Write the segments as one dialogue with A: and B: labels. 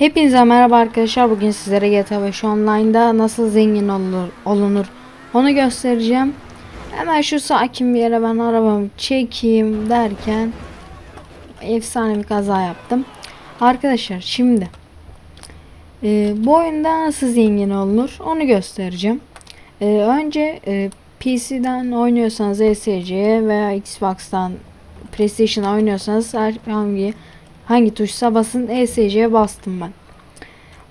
A: Hepinize merhaba arkadaşlar. Bugün sizlere GTA 5 Online'da nasıl zengin olur, olunur onu göstereceğim. Hemen şu sakin bir yere ben arabamı çekeyim derken efsane bir kaza yaptım. Arkadaşlar şimdi e, bu oyunda nasıl zengin olunur onu göstereceğim. E, önce e, PC'den oynuyorsanız ESC'ye veya Xbox'tan PlayStation oynuyorsanız herhangi hangi tuşsa basın ESC'ye bastım ben.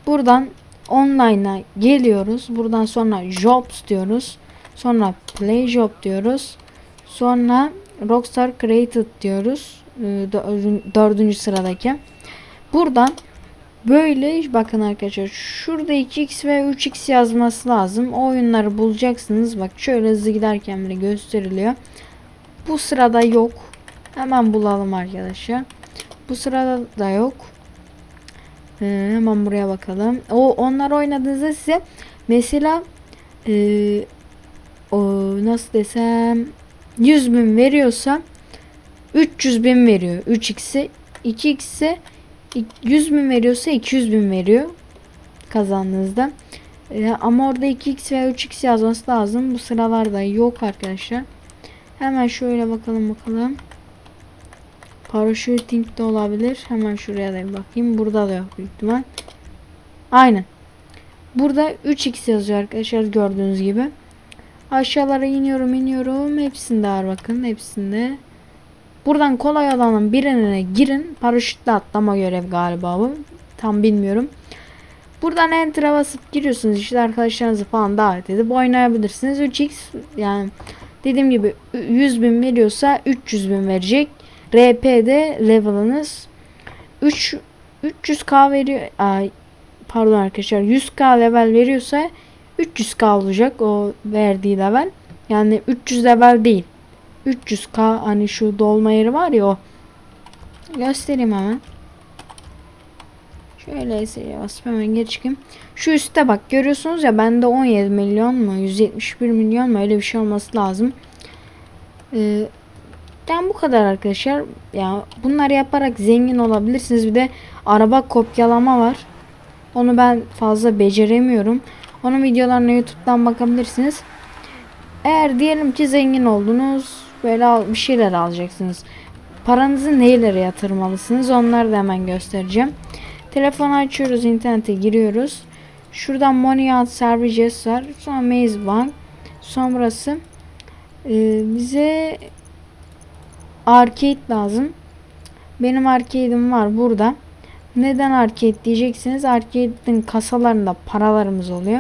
A: Buradan online'a geliyoruz. Buradan sonra jobs diyoruz. Sonra play job diyoruz. Sonra Rockstar Created diyoruz. Ee, dördün- Dördüncü sıradaki. Buradan böyle bakın arkadaşlar şurada 2x ve 3x yazması lazım. O oyunları bulacaksınız. Bak şöyle hızlı giderken bile gösteriliyor. Bu sırada yok. Hemen bulalım arkadaşlar. Bu sırada da yok. Ee, hemen buraya bakalım. O onlar oynadığınızda size mesela ee, o nasıl desem 100 bin veriyorsa 300 bin veriyor 3x'e 2x'e 100 bin veriyorsa 200 bin veriyor kazandığınızda. Ee, ama orada 2x veya 3x yazması lazım. Bu sıralarda yok arkadaşlar. Hemen şöyle bakalım bakalım. Paraşüting de olabilir. Hemen şuraya da bir bakayım. Burada da yok büyük ihtimal. Aynen. Burada 3x yazıyor arkadaşlar gördüğünüz gibi. Aşağılara iniyorum iniyorum. Hepsinde var bakın. Hepsinde. Buradan kolay olanın birine girin. Paraşütle atlama görev galiba bu. Tam bilmiyorum. Buradan enter'a basıp giriyorsunuz. İşte arkadaşlarınızı falan davet edip oynayabilirsiniz. 3x yani dediğim gibi 100 bin veriyorsa 300 bin verecek. RP'de level'ınız 3 300k veriyor. Ay, pardon arkadaşlar 100k level veriyorsa 300k olacak o verdiği level. Yani 300 level değil. 300k hani şu dolma yeri var ya o. Göstereyim hemen. Şöyle S'ye basıp hemen geri çıkayım. Şu üstte bak görüyorsunuz ya bende 17 milyon mu 171 milyon mu öyle bir şey olması lazım. Ee, yani bu kadar arkadaşlar. Ya bunları yaparak zengin olabilirsiniz. Bir de araba kopyalama var. Onu ben fazla beceremiyorum. Onun videolarına YouTube'dan bakabilirsiniz. Eğer diyelim ki zengin oldunuz, böyle bir şeyler alacaksınız. Paranızı neylere yatırmalısınız? Onları da hemen göstereceğim. Telefonu açıyoruz, internete giriyoruz. Şuradan Money Out Services var. Sonra Maze Bank. Sonrası e, bize arcade lazım. Benim arcade'im var burada. Neden arcade diyeceksiniz. Arcade'in kasalarında paralarımız oluyor.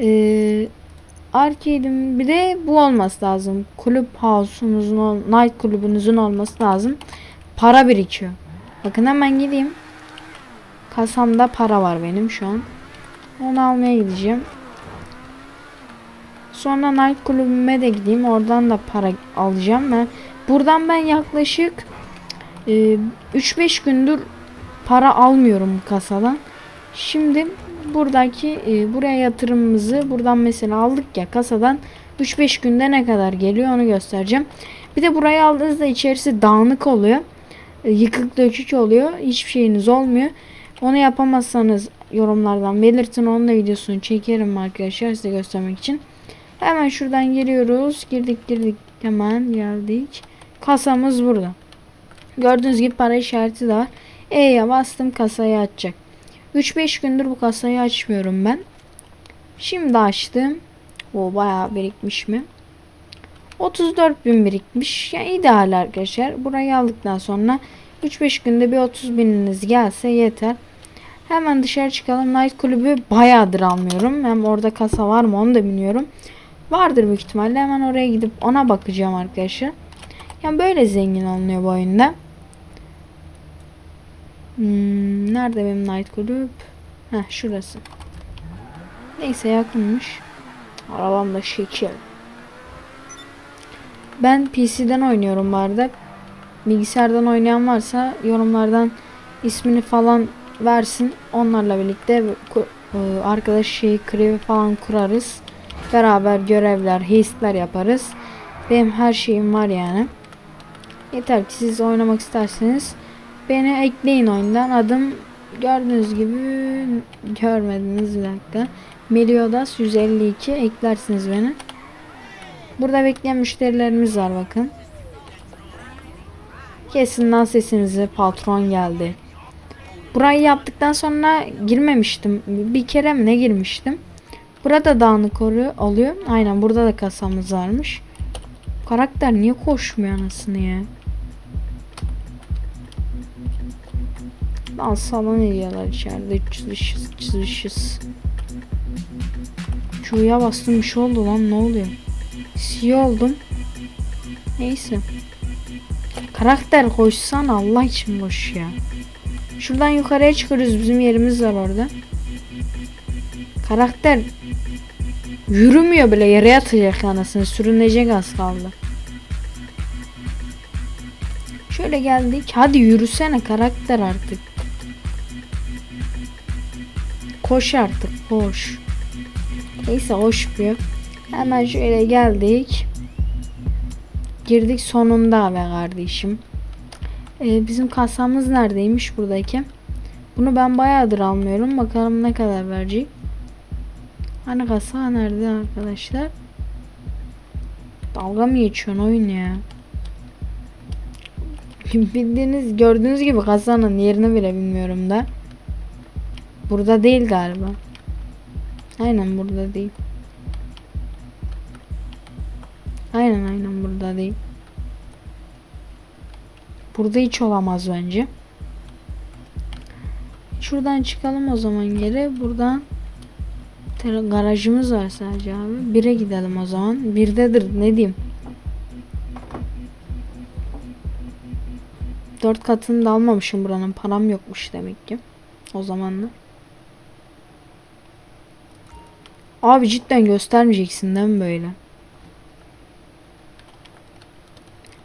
A: Ee, arcade'in bir de bu olması lazım. Kulüp house'unuzun, night kulübünüzün olması lazım. Para birikiyor. Bakın hemen gideyim. Kasamda para var benim şu an. Onu almaya gideceğim. Sonra night kulübüme de gideyim. Oradan da para alacağım. Ben buradan ben yaklaşık e, 3-5 gündür para almıyorum kasadan. Şimdi buradaki e, buraya yatırımımızı buradan mesela aldık ya kasadan 3-5 günde ne kadar geliyor onu göstereceğim. Bir de burayı aldığınızda içerisi dağınık oluyor. E, yıkık dökük oluyor. Hiçbir şeyiniz olmuyor. Onu yapamazsanız yorumlardan belirtin. Onun da videosunu çekerim arkadaşlar size göstermek için. Hemen şuradan giriyoruz. Girdik girdik hemen geldik. Kasamız burada. Gördüğünüz gibi para işareti de var. E'ye bastım kasayı açacak. 3-5 gündür bu kasayı açmıyorum ben. Şimdi açtım. O bayağı birikmiş mi? 34 bin birikmiş. Yani ideal arkadaşlar. Burayı aldıktan sonra 3-5 günde bir 30 bininiz gelse yeter. Hemen dışarı çıkalım. Night kulübü bayağıdır almıyorum. Hem orada kasa var mı onu da bilmiyorum. Vardır büyük ihtimalle. Hemen oraya gidip ona bakacağım arkadaşlar. Yani böyle zengin olunuyor bu oyunda. Hmm, nerede benim night kulüp? Heh şurası. Neyse yakınmış. Arabam da şekil. Ben PC'den oynuyorum bu arada. Bilgisayardan oynayan varsa yorumlardan ismini falan versin. Onlarla birlikte e, arkadaş şey krevi falan kurarız. Beraber görevler, heistler yaparız. Benim her şeyim var yani. Yeter ki siz oynamak isterseniz beni ekleyin oyundan. Adım gördüğünüz gibi görmediniz bir dakika. Meliodas 152 eklersiniz beni. Burada bekleyen müşterilerimiz var bakın. Kesin lan sesinizi patron geldi. Burayı yaptıktan sonra girmemiştim. Bir kere mi ne girmiştim? Burada dağınık oluyor. oluyor. Aynen burada da kasamız varmış. Karakter niye koşmuyor anasını ya? Lan salon ediyorlar içeride 300 300 300 300. Q'ya bastım bir şey oldu lan ne oluyor? C oldum. Neyse. Karakter koşsan Allah için boş ya. Şuradan yukarıya çıkıyoruz bizim yerimiz var orada. Karakter yürümüyor bile yere yatacak anasını sürünecek az kaldı. Şöyle geldik. Hadi yürüsene karakter artık. Koş artık koş. Neyse koşmuyor. Hemen şöyle geldik. Girdik sonunda be kardeşim. Ee, bizim kasamız neredeymiş buradaki? Bunu ben bayağıdır almıyorum. Bakalım ne kadar verecek. Hani kasa nerede arkadaşlar? Dalga mı geçiyorsun oyun ya? Bildiğiniz gördüğünüz gibi kasanın yerini bile bilmiyorum da. Burada değil galiba. Aynen burada değil. Aynen aynen burada değil. Burada hiç olamaz bence. Şuradan çıkalım o zaman geri. Buradan garajımız var sadece abi. Bire gidelim o zaman. Birdedir ne diyeyim. Dört katını da almamışım buranın. Param yokmuş demek ki. O zamanlar. Abi cidden göstermeyeceksin değil mi böyle?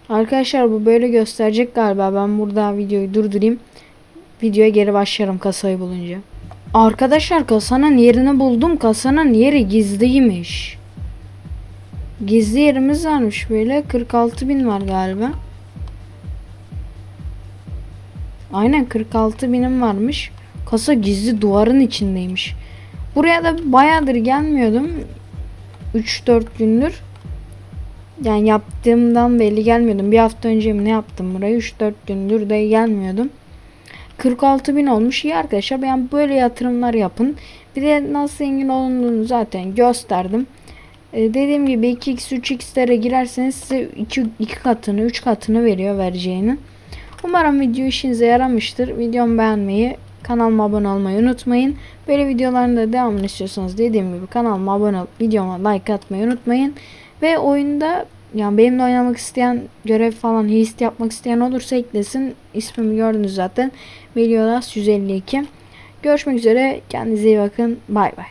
A: Arkadaşlar bu böyle gösterecek galiba. Ben burada videoyu durdurayım. Videoya geri başlarım kasayı bulunca. Arkadaşlar kasanın yerini buldum. Kasanın yeri gizliymiş. Gizli yerimiz varmış böyle. 46 bin var galiba. Aynen 46 binim varmış. Kasa gizli duvarın içindeymiş. Buraya da bayağıdır gelmiyordum. 3-4 gündür. Yani yaptığımdan belli gelmiyordum. Bir hafta önce ne yaptım burayı? 3-4 gündür de gelmiyordum. 46 bin olmuş. İyi arkadaşlar yani böyle yatırımlar yapın. Bir de nasıl zengin olunduğunu zaten gösterdim. Ee, dediğim gibi 2x 3x'lere girerseniz size 2, 2 katını 3 katını veriyor vereceğini. Umarım video işinize yaramıştır. Videomu beğenmeyi, kanalıma abone olmayı unutmayın. Böyle videoların da devamını istiyorsanız dediğim gibi kanalıma abone olup videoma like atmayı unutmayın. Ve oyunda yani benimle oynamak isteyen görev falan hist yapmak isteyen olursa eklesin. İsmimi gördünüz zaten. Meliodas 152. Görüşmek üzere. Kendinize iyi bakın. Bay bay.